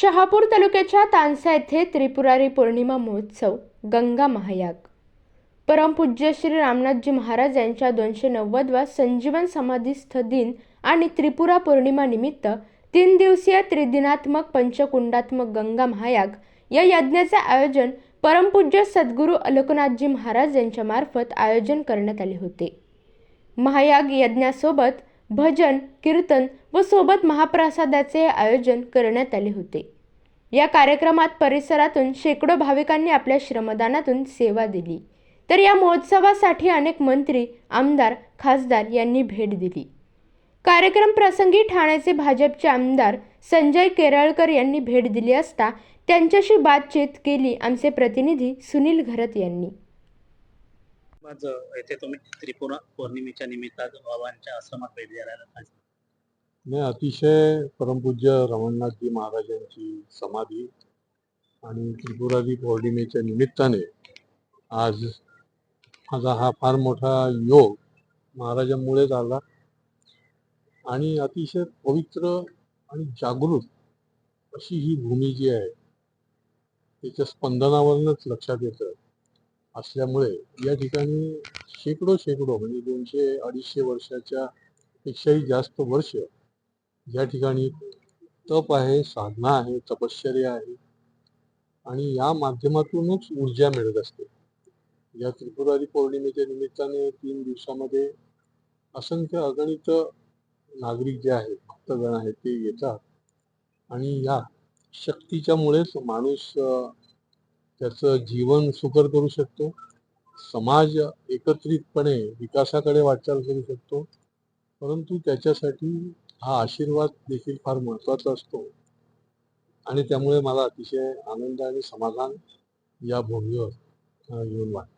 शहापूर तालुक्याच्या तानसा येथे त्रिपुरारी पौर्णिमा महोत्सव गंगा महायाग. परमपूज्य श्री रामनाथजी महाराज यांच्या दोनशे नव्वदवा संजीवन समाधीस्थ दिन आणि त्रिपुरा पौर्णिमा निमित्त तीन दिवसीय त्रिदिनात्मक पंचकुंडात्मक गंगा महायाग या यज्ञाचे आयोजन परमपूज्य सद्गुरू अलोकनाथजी महाराज यांच्यामार्फत आयोजन करण्यात आले होते. महायाग यज्ञासोबत भजन कीर्तन व सोबत महाप्रसादाचे आयोजन करण्यात आले होते. या कार्यक्रमात परिसरातून शेकडो भाविकांनी आपल्या श्रमदानातून सेवा दिली. तर या महोत्सवासाठी अनेक मंत्री आमदार खासदार यांनी भेट दिली. कार्यक्रम प्रसंगी ठाण्याचे भाजपचे आमदार संजय केरळकर यांनी भेट दिली असता त्यांच्याशी बातचीत केली आमचे प्रतिनिधी सुनील घरत यांनी. आज येथे तुम्ही त्रिपुरा पौर्णिमेच्या निमित्तानं बाबांच्या आश्रमात भेट द्यायला नाही अतिशय परमपूज्य रमणनाथजी महाराजांची समाधी आणि त्रिपुरारी पौर्णिमेच्या निमित्ताने आज माझा हा फार मोठा योग महाराजांमुळेच आला आणि अतिशय पवित्र आणि जागृत अशी ही भूमी जी आहे त्याच्या स्पंदनावरूनच लक्षात येतं. असल्यामुळे या ठिकाणी शेकडो शेकडो म्हणजे दोनशे अडीचशे वर्षाच्या पेक्षाही जास्त वर्ष या ठिकाणी तप आहे साधना आहे तपश्चर्या आहे. आणि या माध्यमातूनच ऊर्जा मिळत असते. या त्रिपुरारी पौर्णिमेच्या निमित्ताने तीन दिवसामध्ये असंख्य अगणित नागरिक जे आहेत भक्तगण आहेत ते येतात. आणि या शक्तीच्यामुळेच माणूस त्याचं जीवन सुकर करू शकतो. समाज एकत्रितपणे विकासाकडे वाटचाल करू शकतो. परंतु त्याच्यासाठी हा आशीर्वाद देखील फार महत्त्वाचा असतो. आणि त्यामुळे मला अतिशय आनंद आणि समाधान या भूमीवर येऊन वाटतं.